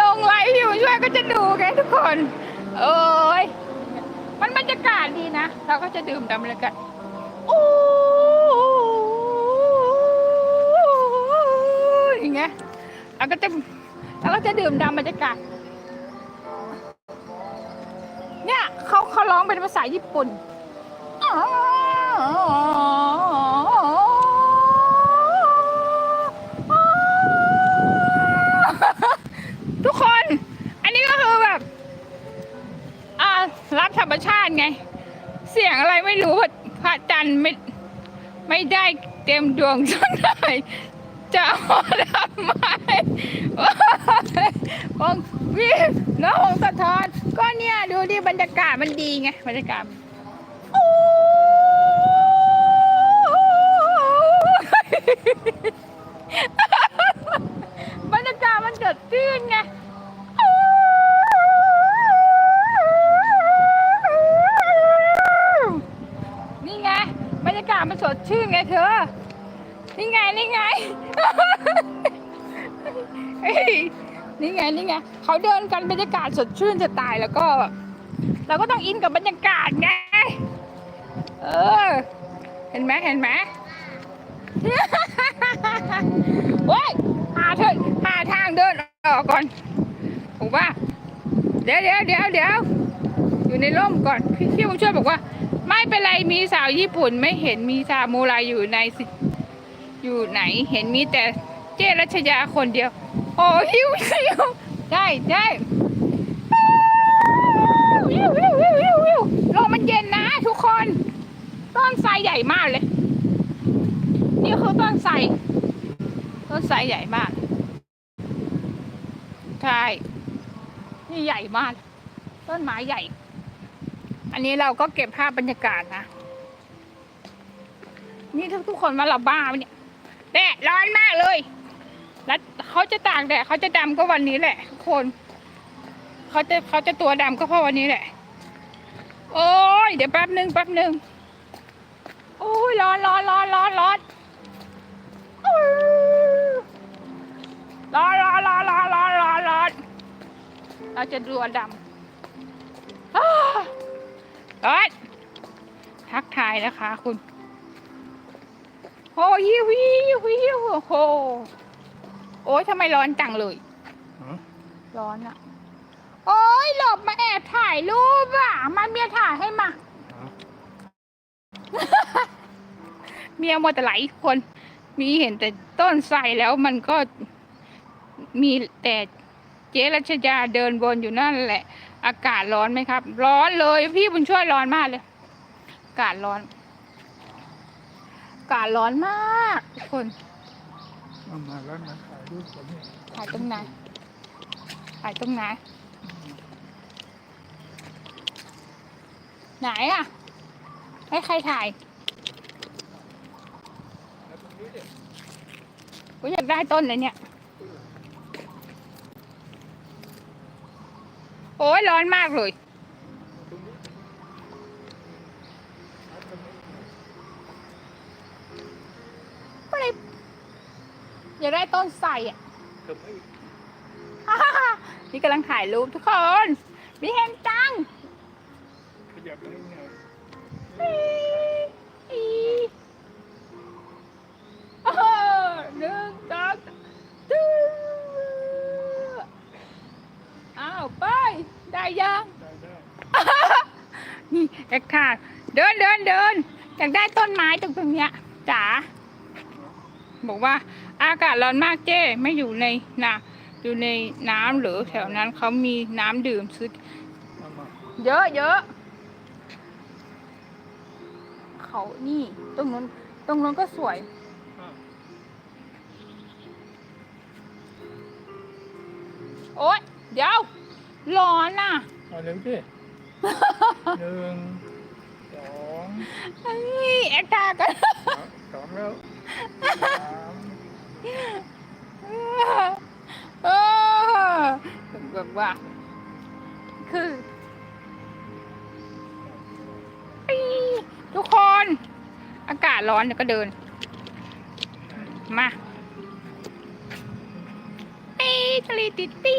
ลงไลฟ์อยู่ช่วยก็จะดูไงทุกคน โอ้ยมันบรรยากาศดีนะ เราก็จะดื่มดำบรรยากาศโอ้ยอย่างเงี้ยเราก็จะเราก็จะดื่มดำบรรยากาศ เนี่ยเขาเขาร้องเป็นภาษาญี่ปุ่นทุ รชาติไง เสียงอะไรไม่รู้ว่าพระจันทร์ไม่ไม่ได้เต็มดวงสักหน่อยจะเอาทำไมของพี่น้องสะท้อนก็เนี่ยดูดิบรรยากาศมันดีไงบรรยากาศโอ้ สดชื่นไงเธอ นี่ไงนี่ไง นี่ไงนี่ไงเขาเดินกันบรรยากาศสดชื่นจะตายแล้วก็เราก็ต้องอินกับบรรยากาศไง เออ เห็นไหมเห็นไหมโอ้ยหาเธอหาทางเดินออกก่อนผมว่า เดี๋ยวเดี๋ยวเดี๋ยวเดี๋ยว ในร่มก่อนพี่พี่ผู้ช่วยบอกว่า ไม่เป็นไรมีสาวญี่ปุ่นไม่เห็นมีซามูไรอยู่ในสิอยู่ไหน เห็นมีแต่เจรัชยาคนเดียว โอ้หิวหิวได้ได้วิววิววิววิววิวลมมันเย็นนะทุกคนต้นไทรใหญ่มากเลย นี่คือต้นไทรต้นไทรใหญ่มากใช่นี่ใหญ่มาก ต้นไม้ใหญ่ อันนี้เราก็เก็บภาพบรรยากาศนะ นี่ทุกทุกคนว่าเราบ้าไหมเนี่ยแดดร้อนมากเลย แล้วเขาจะต่ากแดดเขาจะดำก็วันนี้แหละทุกคนเขาจะเขาจะตัวดำก็เพราะวันนี้แหละ โอ้ยเดี๋ยวแป๊บหนึ่งแป๊บหนึ่งโอ้ยร้อนร้อนร้อนร้อนร้อนร้อนร้อนร้อนร้อนร้อนร้อนเราจะตัวดำอ้า เอ้ยทักทายนะคะคุณโอ้ยวิววิวโอ้โหโอ้ยทำไมร้อนจังเลยร้อนอะโอ้ยหลบมาแอบถ่ายรูปอะมาเมียถ่ายให้มา เมียมัวแต่ไหลายคน มีเห็นแต่ต้นไทรแล้วมันก็มีแต่เจ๊รัชยาเดินวนอยู่นั่นแหละ อากาศร้อนไหมครับ ร้อนเลย พี่บุญช่วยร้อนมากเลย อากาศร้อน อากาศร้อนมากทุกคนเอามาแล้วมาถ่ายรูปผมเนี่ยถ่ายตรงไหนถ่ายตรงไหนไหนอะ ให้ใครถ่ายแล้วตรงนี้เนี่ยกูอยากได้ต้นเลยเนี่ย โอ้ยร้อนมากเลยตรงนี้เอาตรงนี้ก็เลยอยากได้ต้นไทรอะเกือบไม่นี่กำลังถ่ายรูปทุกคนมีเห็นจังขยับนิดหน่อย อีอีเออหนึ่งสองตื้ออ้าวไป ได้ยัง นี่เอ็กค่ะ เดินเดินเดินอยากได้ต้นไม้ตรงตรงเนี้ยจ๋าบอกว่า อากาศร้อนมากเจ้ไม่อยู่ในนะอยู่ในน้ำหรือแถวนั้นเขามีน้ำดื่มซื้อเยอะเยอะเขานี่ ตรงนู้นตรงนู้นก็สวยโอ๊ยเดี๋ยว ร้อนน่ะเอาเร็วสิหนึ่งสองเฮ้ยแอคตากันสองแล้วสามเออแบบว่า คือปี๊ดทุกคน อากาศร้อนเดี๋ยวก็เดิน มาปี๊ดตะลีติดตี